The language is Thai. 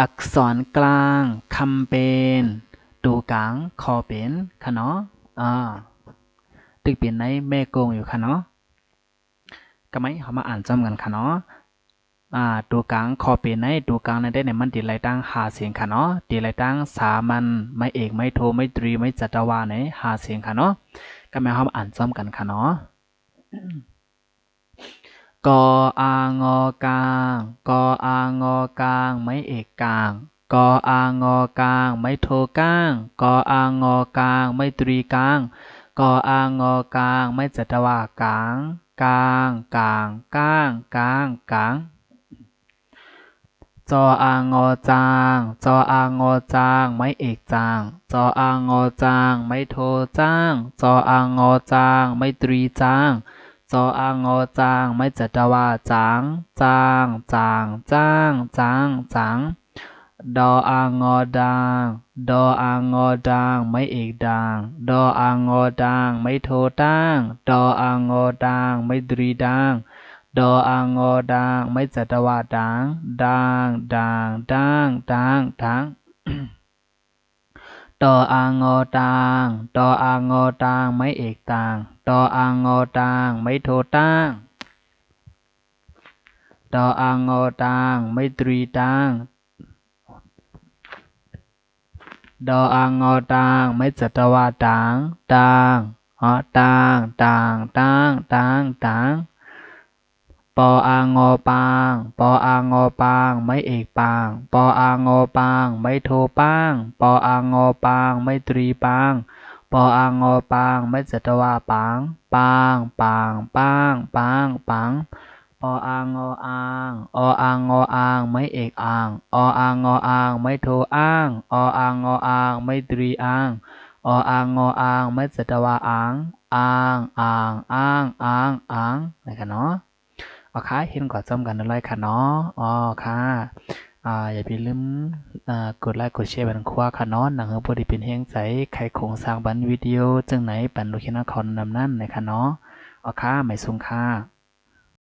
อักษรกลางคำเป็นตูกลางคอเป็นค่ะเนาะอ่าตึกเป็นในแม่กงอยู่ค่ะเนาะก็ไม่เขามาอ่านจำกันค่ะเนาะอ่าตัวกลางคอเป็นในตัวกลางในได้ในมันดีไรตั้งหาเสียงค่ะเนาะดีไรตั้งสามัญไม่เอกไม่โทไม่ตรีไม่จัตวาในหาเสียงค่ะเนาะก็ไม่เขามาอ่านจำกันค่ะเนาะ กออางอกลาง กออางอกลาง ไม่เอกกลาง กออางอกลาง ไม่โทกลาง กออางอกลาง ไม่ตรีกลาง กออางอกลาง ไม่จัตวากลางกลางกลางกลางกลางกลางจออางอจาง จออางอจาง ไม่เอกจาง จออางอจาง ไม่โทจาง จออางอจาง ไม่ตรีจาง จออางอจางไม่จัตวาจางจางจางจางจางจางดออางอดางดออางอดางไม่เอกดางดออางอดางไม่โทตั้งดออางอดางไม่ตรีดางดออางอดางไม่จัตวาดางดางดางดางดางดาง ดออางอดางดออางอดางไม่เอกตางดออางอดางไม่โทตั้งดออางอดางไม่ตรีดางดออางอดางไม่จัตวาดางดางอ๋อดางดางดางดางดาง ปออางอปาง ปออางอปาง ไม่เอกปาง ปออางอปาง ไม่โทปาง ปออางอปาง ไม่ตรีปาง ปออางอปาง ไม่จัตวาปาง ปาง ปาง ปาง ปาง ปางปออางออางอออางออาง ไม่เอกอ่าง อออางออาง ไม่โทอ้างอออางออาง ไม่ตรีอ้างอออางออาง ไม่จัตวาอ้าง อ้างอ้าง อ้าง อ้าง อ้างนะครับเนาะ อ๋อค่ะเห็นก่อนจมกันอะไรค่ะเนาะอ๋อค่ะอ่าอย่าไปลืมอ่ากดไลค์กดแชร์บันคว้าค่ะเนาะหนังเฮอพอดีเป็นเฮงใจใครโครงสร้างบันวิดีโอจังไหนปันลูกคิดนครนำนั่นนะคะเนาะอ๋อค่ะไม่สูงค่ะ